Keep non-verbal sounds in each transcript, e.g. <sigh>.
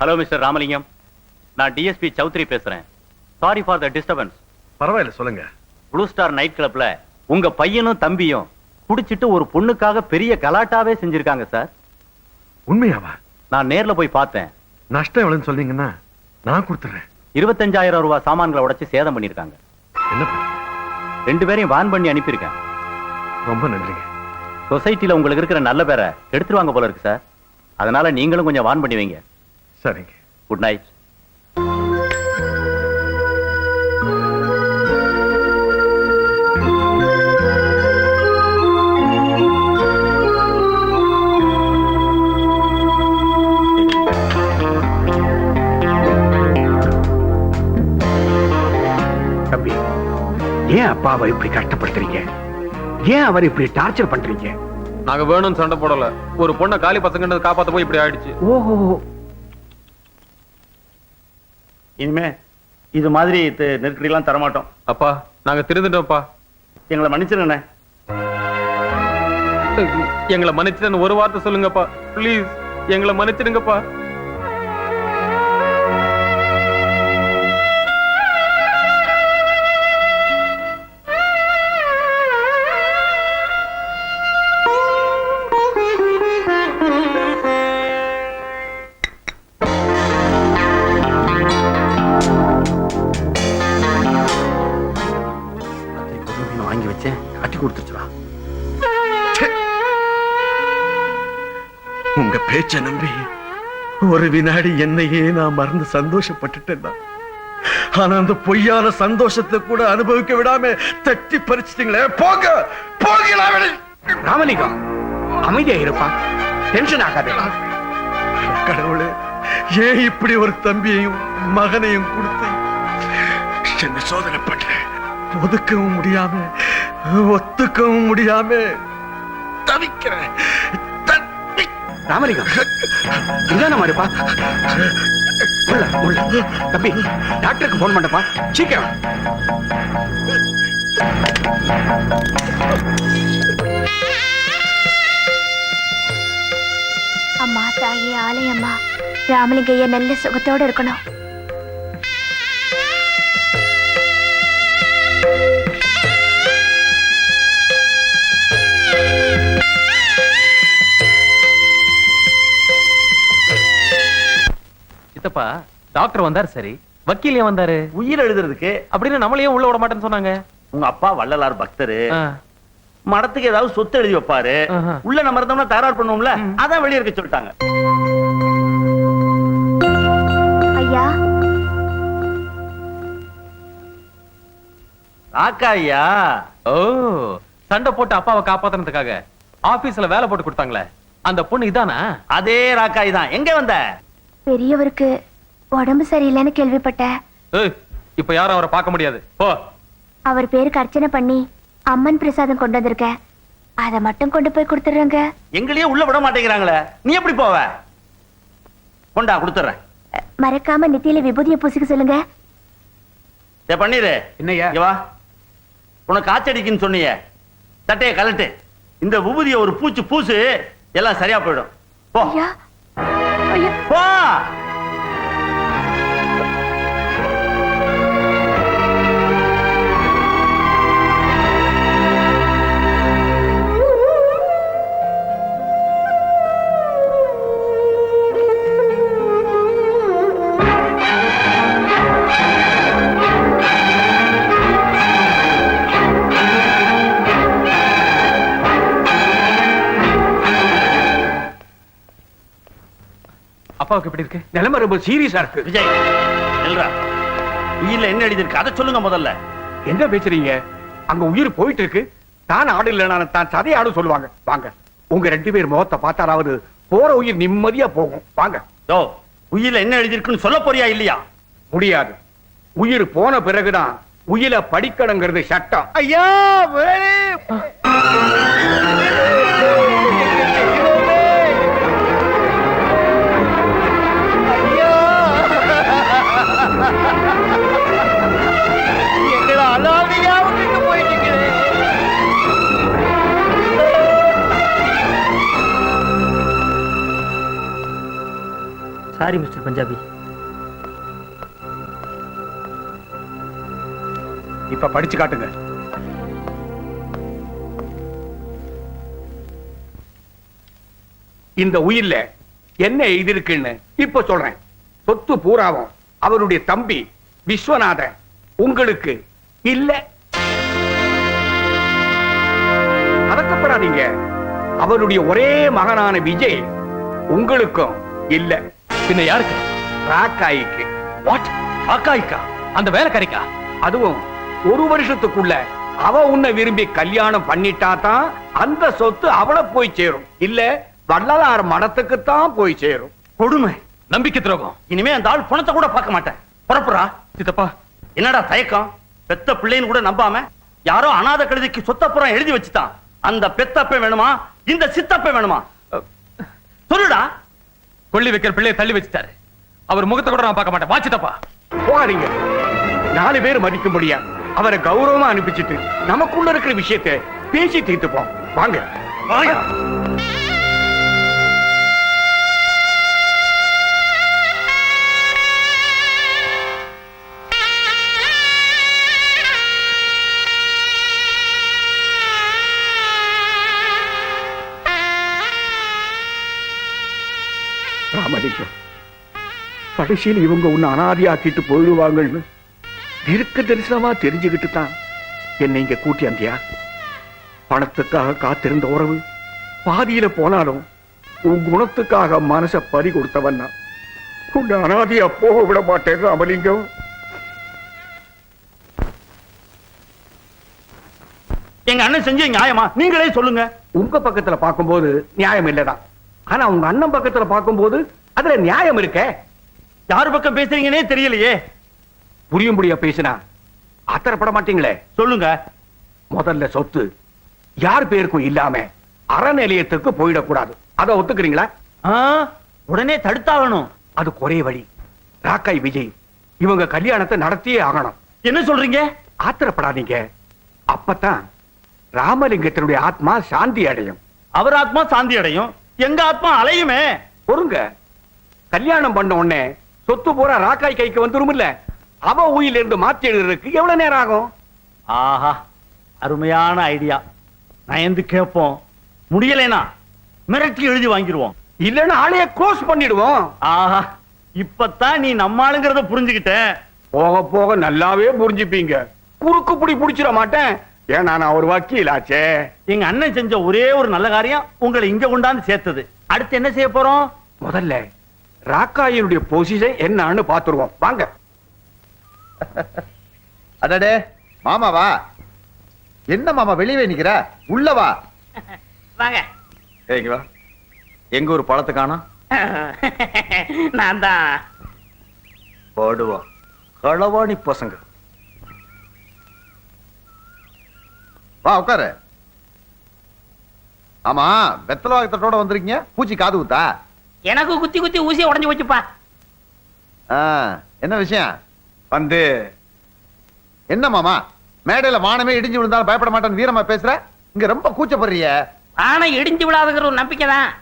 Hello mister Ramalingam நான் DSP Chowdhury பேசுறேன். Sorry for the disturbance பரவாயில்ல சொல்லுங்க. ப்ளூ ஸ்டார் நைட் கிளப்ல உங்க பையனும் தம்பியும் குடிச்சிட்டு ஒரு பொண்ணுக்காக பெரிய கலாட்டாவே செஞ்சிருக்காங்க சார் உண்மையாவா? நான் நேர்ல போய் பார்த்தேன். நஷ்டம் எவ்வளவுன்னு சொன்னீங்கன்னா நான் கொடுத்துறேன். இருபத்தஞ்சாயிரம் ரூபாய் சாமான்களை உடைச்சு சேதம் பண்ணிருக்காங்க என்ன? ரெண்டு பேரையும் வான் பண்ணி அனுப்பியிருக்கேன். ரொம்ப நன்றிங்க. சொசைட்டில உங்களுக்கு இருக்கிற நல்ல பேரை எடுத்துருவாங்க போல இருக்கு சார் அதனால நீங்களும் கொஞ்சம் வான் பண்ணி வைங்க. சரிங்க. குட் நைட் தம்பி ஏன் அப்பாவை இப்படி கஷ்டப்படுத்துறீங்க? ஏன் அவர் இப்படி டார்ச்சர் பண்றீங்க? நாங்க வேணும்னு சண்டை போடல. ஒரு பொண்ணை காலி பசங்க காப்பாத்த போய் இப்படி ஆயிடுச்சு. ஓஹோ. இனிமே இது மாதிரி நெருக்கடிலாம் தரமாட்டோம். அப்பா நாங்க திருந்துட்டோம்ப்பா. எங்களை மன்னிச்சிருங்கண்ணே. எங்களை மன்னிச்சிட்டு ஒரு வார்த்தை சொல்லுங்கப்பா. ப்ளீஸ் எங்களை மன்னிச்சிடுங்கப்பா. உங்க பேச்ச நம்பி ஒரு வினாடி என்னையே நான் மறந்து சந்தோஷப்பட்டுட்டேன் ஆனா அந்த பொய்யான சந்தோஷத்தை கூட அனுபவிக்க விடாம தட்டி பறிச்சிட்டீங்களே. போங்க போகலா ராமலிங்கம் அமைதியா இருப்பா. டென்ஷன் ஆகாதே. கடவுளே ஏன் இப்படி ஒரு தம்பியையும் மகனையும் கொடுத்து என்ன சோதனை பண்றேன் ஒதுக்கவும் முடியாம ஒத்துக்கவும் முடியாம தவிக்கிறேன். தவி ராமலிங்கம். நிதானமா இருப்பா உள்ள உள்ள தம்பி டாக்டருக்கு போன் பண்ணப்பா சீக்கிரம் அம்மா தாயே ஆலயம்மா. ராமலிங்கைய நல்ல சுகத்தோட இருக்கணும். சித்தப்பா டாக்டர் வந்தாரு சரி. வக்கீல் ஏன் வந்தாரு? உயிர் எழுதுறதுக்கு அப்படின்னு நம்மளையும் உள்ள விட மாட்டேன்னு சொன்னாங்க. உங்க அப்பா வள்ளலார் பக்தரு. மடத்துக்கு ஏதாவது சொத்து எழுதி வைப்பாரு. உள்ள நம்ம இருந்தோம்னா தகராறு பண்ணுவோம்ல. அதான் வெளியே இருக்க சொல்லிட்டாங்க. ஐயா. ராக்கா ஐயா. ஓ சண்டை போட்டு அப்பாவை காப்பாத்துறதுக்காக ஆபீஸ்ல வேலை போட்டு கொடுத்தாங்களே. அந்த பொண்ணு இதானா? அதே ராக்காய் தான் எங்க வந்த? பெரியவருக்கு உடம்பு சரியில்லைன்னு கேள்விப்பட்டேன் இப்ப யாரும் அவரை பார்க்க முடியாது. போ. அவர் பேருக்கு அர்ச்சனை பண்ணி அம்மன் பிரசாதம் கொண்டு வந்திருக்கேன் அதை மட்டும் கொண்டு போய் கொடுத்துடுறேங்க. எங்களையே உள்ள விட மாட்டேங்கிறாங்களே. நீ எப்படி போவ? கொண்டா கொடுத்துறேன் மறக்காம நெத்தியில விபூதியை பூசிக்க சொல்லுங்க. பண்ணிரு என்னய்யா? இங்க வா. உனக்கு காய்ச்சடிக்குன்னு சொன்னியே. சட்டையை கலட்டு இந்த விபூதிய ஒரு பூச்சு பூசு எல்லாம் சரியா போயிடும். போ. ஐயா. ஐயா. போ. அப்பாவுக்கு எப்படி இருக்கு? நிலைமை ரொம்ப சீரியஸா இருக்கு. விஜய் எல்ரா உயிர்ல என்ன எழுதிருக்கு அதை சொல்லுங்க முதல்ல. என்ன பேசுறீங்க? அங்க உயிர் போயிட்டு இருக்கு. தான் ஆடு இல்லைனா தான் சதை ஆடு சொல்லுவாங்க. வாங்க. உங்க ரெண்டு பேர் முகத்தை பார்த்தாலாவது போற உயிர் நிம்மதியா போகும். வாங்க. யோ உயிர்ல என்ன எழுதிருக்குன்னு சொல்ல போறியா இல்லையா? முடியாது. உயிர் போன பிறகுதான் உயிரை படிக்கணுங்கிறது சட்டம். ஐயா சாரி மிஸ்டர் பஞ்சாபி இப்ப படிச்சு காட்டுங்க. இந்த உயிர்ல என்ன எழுதிருக்குன்னு இப்ப சொல்றேன். சொத்து பூராவும் அவருடைய தம்பி விஸ்வநாதன் உங்களுக்கு இல்ல. பதக்கப்படாதீங்க அவருடைய ஒரே மகனான விஜய் உங்களுக்கும் இல்ல. பின்ன யாருக்கு? ராக்காய்க்கு. வாட் அக்காய்க்கா அந்த வேலைக்காரிக்கா? அதுவும் ஒரு வருஷத்துக்குள்ள அவ உன்னை விரும்பி கல்யாணம் பண்ணிட்டா தான் அந்த சொத்து அவளை போய் சேரும். இல்ல வள்ளலார் மடத்துக்கு தான் போய் சேரும். கொடுமை. நம்பிக்கை துரோகம். இனிமே அந்த ஆள் பணத்தை கூட பார்க்க மாட்டேன். புறப்புறா சித்தப்பா. என்னடா தயக்கம்? பெத்த பிள்ளைன்னு கூட நம்பாம யாரோ அனாதை கழுதைக்கு சொத்தப்புறம் எழுதி வச்சுட்டான். அந்த பெத்தப்ப வேணுமா? இந்த சித்தப்ப வேணுமா? சொல்லுடா. கொள்ளி வைக்கிற பிள்ளைய தள்ளி வச்சுட்டாரு. அவர் முகத்தை கூட நான் பார்க்க மாட்டேன். வா சித்தப்பா. போகாதீங்க. நாலு பேர் மதிக்கும்படியா அவரை கௌரவமா அனுப்பிச்சிட்டு நமக்குள்ள இருக்கிற விஷயத்தை பேசி தீர்த்துப்போம். வாங்க. வாயா. ராமலிங்கம் கடைசியில் இவங்க உன்னை அனாதியாக்கிட்டு போயிடுவாங்கன்னு இருக்க தரிசனமா தெரிஞ்சுக்கிட்டு தான் என்னை இங்க கூட்டி வந்தியா பணத்துக்காக காத்திருந்த உறவு பாதியில போனாலும் உன் குணத்துக்காக மனச பறி கொடுத்தவன் நான். உன்னை அனாதியா போக விட மாட்டேன் ராமலிங்கம் எங்க அண்ணன் செஞ்ச நியாயமா? நீங்களே சொல்லுங்க. உங்க பக்கத்துல பார்க்கும்போது நியாயம் இல்லதான் ஆனா உங்க அண்ணன் பக்கத்துல பார்க்கும்போது அதுல நியாயம் இருக்கே. யார் பக்கம் பேசுறீங்கன்னே தெரியலையே. புரியும்படியா பேசினா. ஆத்திரப்பட மாட்டீங்களே சொல்லுங்க. முதல்ல சொத்து யார் பேருக்கும் இல்லாம அறநிலையத்துக்கு போயிடக்கூடாது. அதை ஒத்துக்கிறீங்களா? உடனே தடுத்தாகணும். அது ஒரே வழி. ராக்காய் விஜய் இவங்க கல்யாணத்தை நடத்தியே ஆகணும். என்ன சொல்றீங்க? ஆத்திரப்படாதீங்க. அப்பதான் ராமலிங்கத்தினுடைய ஆத்மா சாந்தி அடையும். அவர் ஆத்மா சாந்தி அடையும். எங்க ஆத்மா அலையுமே? பொறுங்க. கல்யாணம் பண்ண உடனே சொத்து பூரா ராக்காய் கைக்கு வந்துருமில்ல. அவ உயில இருந்து மாத்தி எழுதுறதுக்கு எவ்வளவு நேரம் ஆகும்? ஆஹா அருமையான ஐடியா. நயந்து கேட்போம்? முடியலைனா மிரட்டி எழுதி வாங்கிடுவோம் இல்லன்னா ஆளைய க்ளோஸ் பண்ணிடுவோம். ஆஹா இப்பதான் நீ நம்மாளுங்கிறத புரிஞ்சுக்கிட்ட. போக போக நல்லாவே புரிஞ்சுப்பீங்க. குறுக்கு புடி புடிச்சிட மாட்டேன். ஏன்னா நான் ஒரு வக்கீல் ஆச்சே எங்க அண்ணன் செஞ்ச ஒரே ஒரு நல்ல காரியம் உங்களை இங்க கொண்டாந்து சேர்த்தது. அடுத்து என்ன செய்ய போறோம்? முதல்ல ராக்காயினுடைய பொசிஷன் என்னன்னு பாத்துருவோம் வாங்க. <laughs> அடடே மாமாவா என்ன மாமா வெளியவே நிக்கிற? உள்ள வா. <laughs> வாங்க. ஏங்க வா. எங்க ஒரு பழத்தை காணோம்? <laughs> நான் தான். போடுவோம். களவாணி பசங்க. வா உட்காரு. ஆமா வெத்தல வாக்கத்தோட வந்திருக்கீங்க? பூச்சி காது குத்தா? எனக்கு குத்தி குத்தி ஊசியை உடைஞ்சு போச்சுப்பா. ஆ, என்ன விஷயம்? வந்து என்ன மாமா? மேடையில வானமே இடிஞ்சு விழுந்தாலும் பயப்பட மாட்டேன்னு வீரமா பேசுற? இங்க ரொம்ப கூச்சப்படுறிய. ஆனா இடிஞ்சு விழாதுங்கிற ஒரு நம்பிக்கை தான்.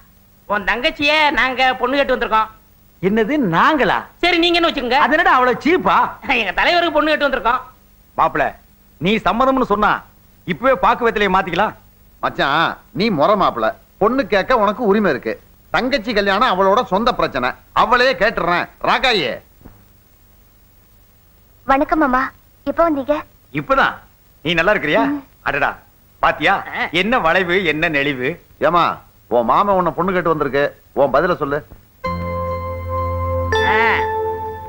உன் தங்கச்சிய நாங்க பொண்ணு கேட்டு வந்திருக்கோம். என்னது நாங்களா? சரி நீங்க என்ன வச்சுக்கோங்க. அது என்னடா அவ்வளவு சீப்பா? எங்க தலைவருக்கு பொண்ணு கேட்டு வந்திருக்கோம். மாப்பிள நீ சம்மதம்னு சொன்னா இப்பவே பாக்கு வெத்தலையை மாத்திக்கலாம். மச்சான் நீ முறை மாப்பிள. பொண்ணு கேட்க உனக்கு உரிமை இருக்கு. தங்கச்சி கல்யாணம் அவளோட சொந்த பிரச்சனை. அவளையே கேட்டுறேன். ராக்காயே வணக்கம் மாமா எப்போ வந்தீங்க? இப்பதான். நீ நல்லா இருக்கிறியா? அடடா. பாத்தியா? என்ன வளைவு என்ன நெளிவு? ஏமா உன் மாமன் உன்னை பொண்ணு கேட்டு வந்திருக்கு. உன் பதில சொல்லு.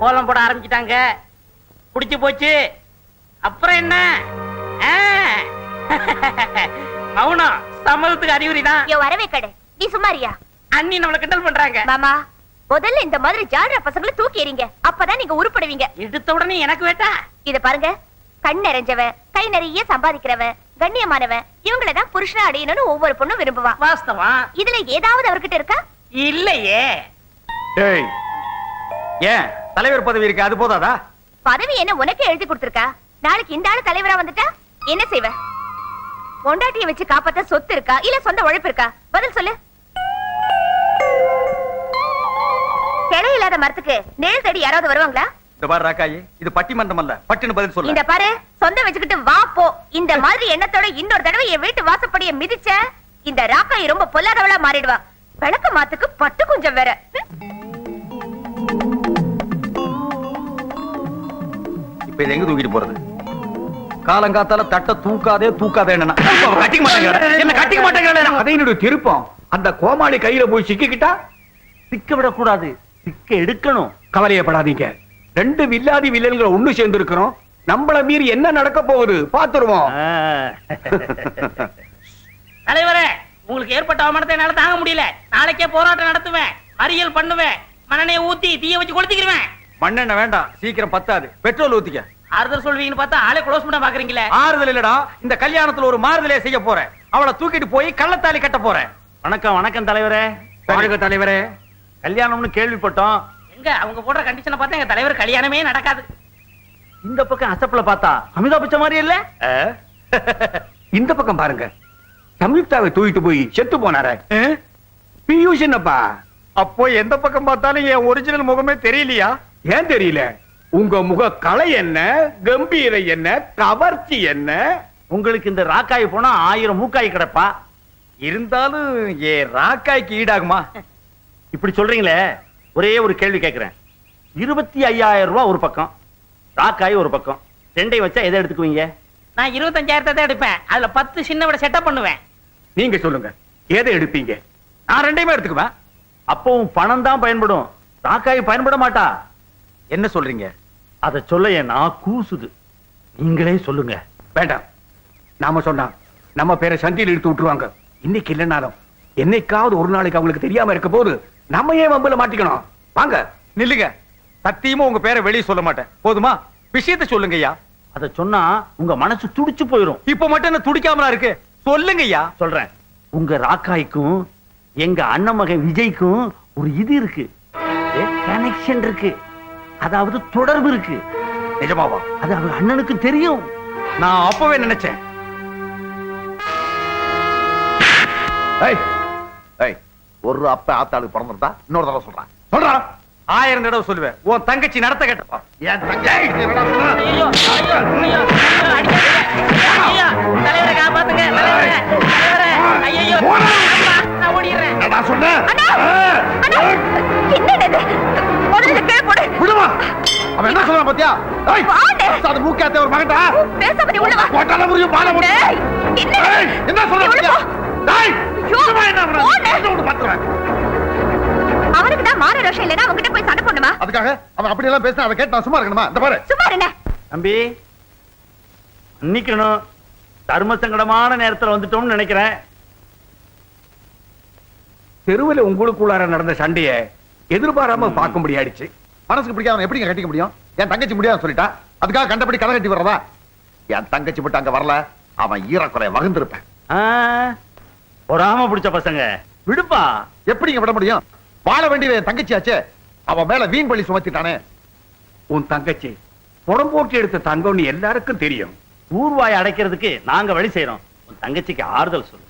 கோலம் போட ஆரம்பிச்சிட்டாங்க. புடிச்சு போச்சு. அப்புறம் என்ன. <laughs> மௌனம். சம்மதத்துக்கு அறிகுறி தான் வரவே கடை. நீ சும்மாரியா அண்ணி நம்மள கிண்டல் பண்றாங்க. மாமா முதல்ல இந்த மாதிரி ஜாலரா பசங்களை தூக்கி எறிங்க. அப்பதான் நீங்க உருப்படுவீங்க. எடுத்த உடனே எனக்கு வேட்டா? இத பாருங்க. கண் நிறைஞ்சவன் கை நிறைய சம்பாதிக்கிறவன் கண்ணியமானவன் இவங்கள தான் புருஷனா அடையணும்னு ஒவ்வொரு பொண்ணும் விரும்புவான் வாஸ்தவம் இதுல ஏதாவது அவர்கிட்ட இருக்கா? இல்லையே. ஏய் ஏன்? தலைவர் பதவி இருக்கு அது போதாதா? பதவி என்ன உனக்கே எழுதி கொடுத்திருக்கா? நாளைக்கு இந்த ஆளு தலைவரா வந்துட்டா? என்ன செய்வ? பொண்டாட்டிய வச்சு காப்பாத்த சொத்து இருக்கா? இல்ல சொந்த உழைப்பு இருக்கா? பதில் சொல்லு. கிளை இல்லாத மரத்துக்கு நிழல் தேடி யாராவது வருவாங்களா? இந்த பாரு ராக்காயி இது பட்டிமன்றம் அல்ல பட்டின்னு பதில் சொல்ல. இந்த பாரு சொந்த வச்சுக்கிட்டு வா போ. இந்த மாதிரி எண்ணத்தோட இன்னொரு தடவை என் வீட்டு வாசப்படிய மிதிச்ச இந்த ராக்காய் ரொம்ப பொல்லாதவளா மாறிடுவா. விளக்க மாத்துக்கு பட்டு கொஞ்சம் வேற. இப்ப இதை எங்க தூக்கிட்டு போறது? காலங்காத்தால தட்ட தூக்காதே தூக்காதே என்ன கட்டிக்க மாட்டேங்கிறேன் அதை திருப்பம். அந்த கோமாளி கையில போய் சிக்கிக்கிட்டா சிக்க விடக்கூடாது. சிக்க எடுக்கணும். கவலையப்படாதீங்க. ரெண்டு வில்லாதி வில்லன்களை ஒண்ணு சேர்ந்து இருக்கிறோம் நம்மள மீறி என்ன நடக்க போகுது? பாத்துருவோம். தலைவரே உங்களுக்கு ஏற்பட்ட அவமானத்தை என்னால தாங்க முடியல. நாளைக்கே போராட்டம் நடத்துவேன். மறியல் பண்ணுவேன். மண்ணெண்ணெயை ஊத்தி தீய வச்சு கொளுத்திக்கிடுவேன் மண்ணெண்ண வேண்டாம். சீக்கிரம் பத்தாது. பெட்ரோல் ஊத்திக்க. ஆறுதல் சொல்வீங்கன்னு பார்த்தா ஆளே க்ளோஸ் பண்ண பாக்குறீங்களே. ஆறுதல் இல்லடா. இந்த கல்யாணத்துல ஒரு மாறுதலே செய்ய போறேன். அவளை தூக்கிட்டு போய் கள்ளத்தாலி கட்ட போறேன். வணக்கம் வணக்கம் தலைவரே. தலைவரே. கல்யாணம்னு கேள்விப்பட்டோம். எங்க? அவங்க போடுற கண்டிஷனை பார்த்தா எங்க தலைவர் கல்யாணமே நடக்காது. இந்த பக்கம் அசப்புல பார்த்தா அமிதாப் பச்சன் மாதிரி இல்ல? <laughs> இந்த பக்கம் பாருங்க. சம்யுக்தாவை தூக்கிட்டு போய் செத்து போனாரே. பியூஷ் என்னப்பா? அப்போ எந்த பக்கம் பார்த்தாலும் என் ஒரிஜினல் முகமே தெரியலையா? ஏன் தெரியல? உங்க முக கலை என்ன? கம்பீரம் என்ன? கவர்ச்சி என்ன? உங்களுக்கு இந்த ராக்காய் போனா ஆயிரம் மூக்காய் கிடப்பா. இருந்தாலும் ஏ ராக்காய்க்கு ஈடாகுமா? <laughs> இப்படி சொல்றீங்களே? ஒரே ஒரு கேள்வி கேட்கிறேன் இருபத்தி ஐயாயிரம் ரூபாய் ஒரு பக்கம் ராக்காய் ஒரு பக்கம். ரெண்டை வச்சா எதை எடுத்துக்குவீங்க? நான் இருபத்தஞ்சாயிரத்தை தான் எடுப்பேன். அதுல பத்து சின்ன விட செட்டப் பண்ணுவேன். நீங்க சொல்லுங்க. எதை எடுப்பீங்க? நான் ரெண்டையுமே எடுத்துக்குவேன் அப்பவும் பணம் தான் பயன்படும். ராக்காய் பயன்பட மாட்டா. என்ன சொல்றீங்க? அதை சொல்ல என் நான் கூசுது. நீங்களே சொல்லுங்க. வேண்டாம். நாம சொன்னா நம்ம பேரை சந்தியில் இழுத்து விட்டுருவாங்க. இன்னைக்கு இல்லைனாலும் என்னைக்காவது ஒரு நாளைக்கு அவங்களுக்கு தெரியாம இருக்க போது நம்ம ஏன் வம்புல மாட்டிக்கணும். வாங்க. நில்லுங்க. சத்தியமா உங்க பேரை வெளியே சொல்ல மாட்டேன். போதுமா? விஷயத்த சொல்லுங்க ஐயா அதை சொன்னா உங்க மனசு துடிச்சு போயிரும். இப்ப மட்டும் என்ன துடிக்காமலா இருக்கு? சொல்லுங்க ஐயா சொல்றேன். உங்க ராக்காய்க்கும் எங்க அண்ணன் மகன் விஜய்க்கும் ஒரு இது இருக்கு. கனெக்ஷன் இருக்கு. அதாவது தொடர்பு இருக்கு. நிஜமாவா? அது அவங்க அண்ணனுக்கு தெரியும். நான் அப்பவே நினைச்சேன். ஏய், ஒரு அப்ப ஆத்தாளுக்கு பிறந்திருந்தா இன்னொரு தடவை சொல்றேன் சொல்றா? ஆயிரம் தடவை சொல்லுவேன். உன் தங்கச்சி நடத்த கேட்டப்பா. என் தலைவரை காப்பாத்துங்க அவன் என்ன சொல்றான் பாத்தியா. அது மூக்காத்த ஒரு மகன்டா. பேசாம நீ உள்ள வா. போட்டால முடியும் பால முடியும் என்ன சொல்ற நீ உள்ள பாத்தியா? போ. டேய் ஐயோ, சும்மா என்ன பாத்துக்கிறேன். அவனுக்கு தான் மான ரோஷம் இல்லைன்னா அவன்கிட்ட போய் சண்டை போடுமா அதுக்காக அவன் அப்படி எல்லாம் பேசினா அதை கேட்டு நான் சும்மா இருக்கணுமா? இந்த பாரு. சும்மா என்ன தம்பி நிக்கணும் தர்ம சங்கடமான நேரத்துல வந்துட்டோம்னு நினைக்கிறேன். தெருவில் உங்களுக்குள்ளார நடந்த சண்டைய எதிர்பாராம பார்க்கும்படி ஆயிடுச்சு மனசுக்கு பிடிக்காம எப்படிங்க கட்டிக்க முடியும்? என் தங்கச்சி முடியாது சொல்லிட்டா? அதுக்காக கண்டபடி கதை கட்டி வர்றதா என் தங்கச்சி மட்டும் அங்க வரல. அவன் ஈரக்குறைய வகுந்திருப்பேன். ஆ, பொறாம பிடிச்ச பசங்க. விடுப்பா. எப்படிங்க விட முடியும்? வாழ வேண்டிய என் தங்கச்சியாச்சே. அவ மேல வீண் பழி சுமத்திட்டானே. உன் தங்கச்சி புறம் போட்டு எடுத்த தங்கம்னு எல்லாருக்கும் தெரியும். ஊர்வாய் அடைக்கிறதுக்கு நாங்க வழி செய்யறோம் உன் தங்கச்சிக்கு ஆறுதல் சொல்லு.